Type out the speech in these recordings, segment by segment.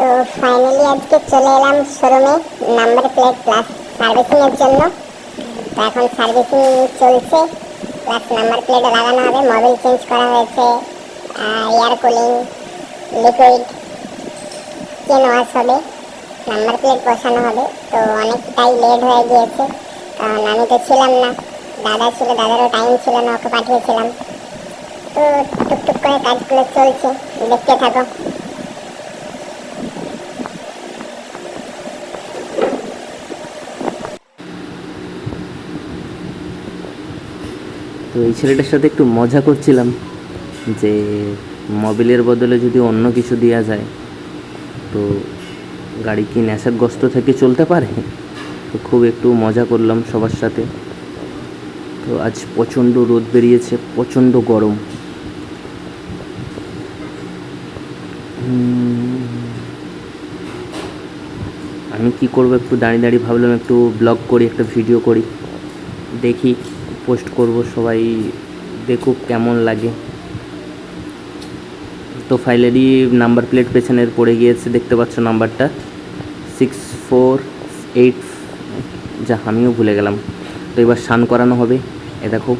তো ফাইনালি আজকে চলে এলাম শোরুমে নাম্বার প্লেট প্লাস সার্ভিসিংয়ের জন্য। তো এখন সার্ভিসিং চলছে প্লাস নাম্বার প্লেট লাগানো হবে মোবিল চেঞ্জ করা হয়েছে air cooling liquid chain wash হবে নাম্বার প্লেট বসানো হবে। তো অনেকটাই লেট হয়ে গিয়েছে, কারণ আমি তো ছিলাম না, দাদা ছিল, দাদারও টাইম ছিল না, ওকে পাঠিয়েছিলাম। তো টুকটুক করে কাজগুলো চলছে, দেখতে থাকো। তো এই ছেলেটার সাথে একটু মজা করছিলাম যে মোবিলের বদলে যদি অন্য কিছু দেওয়া যায়, তো গাড়ি কি নেশাগ্রস্ত থেকে চলতে পারে? তো খুব একটু মজা করলাম সবার সাথে। তো আজ প্রচণ্ড রোদ বেরিয়েছে, প্রচণ্ড গরম। আমি কি করব একটু দাঁড়িয়ে দাঁড়িয়ে ভাবলাম, একটু ব্লগ করি, একটা ভিডিও করি। দেখি। পোস্ট করব, সবাই দেখুক কেমন লাগে। তো ফাইলেরই নাম্বার প্লেট পেছনের পড়ে গিয়েছে, দেখতে পাচ্ছ নাম্বারটা সিক্স ফোর এইট যা, আমিও ভুলে গেলাম। তো এবার স্নান করানো হবে, এ দেখো।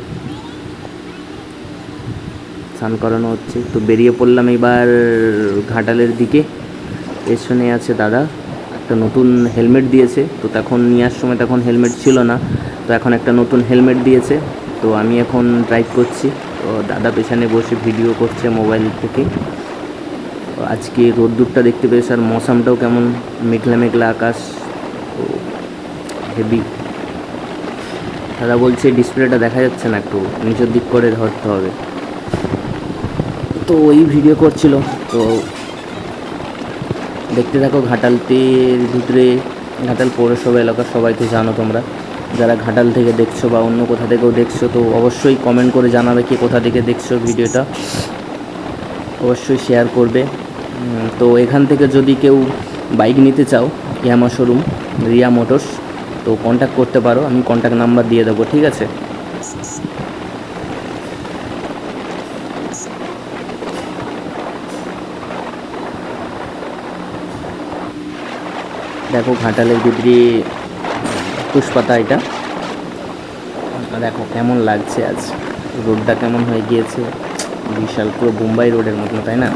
স্নান করানো হচ্ছে, তো বেরিয়ে পড়লাম এবার ঘাটালের দিকে। পেছনে আছে দাদা। একটা নতুন হেলমেট দিয়েছে। তো তখন নেওয়ার সময় তখন হেলমেট ছিল না। তো এখন একটা নতুন হেলমেট দিয়েছে। তো আমি এখন ড্রাইভ করছি। তো দাদা পেছনে বসে ভিডিও করছে মোবাইল থেকে। আজকে রোদ্দুরটা দেখতে পেয়েছে আর মৌসামটাও কেমন মেঘলা মেঘলা আকাশ। তো হেভি দাদা বলছে ডিসপ্লেটা দেখা যাচ্ছে না একটু। নিচের দিক করে ধরতে হবে। তো ওই ভিডিও করছিল। তো দেখতে থাকো ঘাটালটির ভিতরে, ঘাটাল পৌরসভা এলাকার সবাই তো জানো তোমরা। যারা ঘাটাল থেকে দেখছ বা অন্য কোথা থেকেও দেখছ, তো অবশ্যই কমেন্ট করে জানাবে কি কোথা থেকে দেখছ ভিডিওটা। অবশ্যই শেয়ার করবে। তো এখান থেকে যদি কেউ বাইক নিতে চাও, ইয়ামা শোরুম রিয়া মোটরস, তো কন্ট্যাক্ট করতে পারো। আমি কন্ট্যাক্ট নাম্বার দিয়ে দেবো, ঠিক আছে? দেখো ঘাটালের ভিতরে পুষ্পাতা এটা। দেখো কেমন লাগছে আজ। রোডটা কেমন হয়ে গিয়েছে। বিশাল পুরো বোম্বাই রোডের মতো তাই না?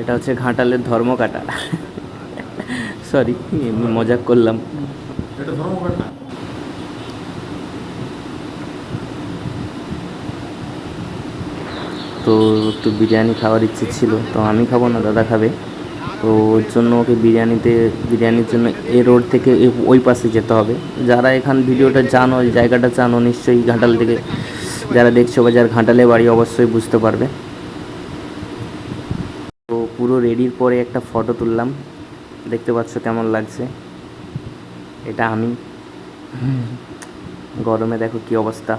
এটা হচ্ছে ঘাটালের ধর্মকাটা। সরি এমনি মজাক করলাম। তো একটু বিরিয়ানি খাওয়ার ইচ্ছে ছিল তো আমি খাব না দাদা খাবে। তো ওর জন্য ওকে বিরিয়ানিতে বিরিয়ানির জন্য এ রোড থেকে ওই পাশে যেতে হবে। যারা এখান ভিডিওটা জানো জায়গাটা জানো নিশ্চয়ই ঘাটাল থেকে যারা দেখছ বা যার ঘাটালে বাড়ি অবশ্যই বুঝতে পারবে। রেডির পরে একটা ফটো তুললাম। দেখতে পাচ্ছ কেমন লাগছে? এটা আমি। গরমে দেখো কি অবস্থা।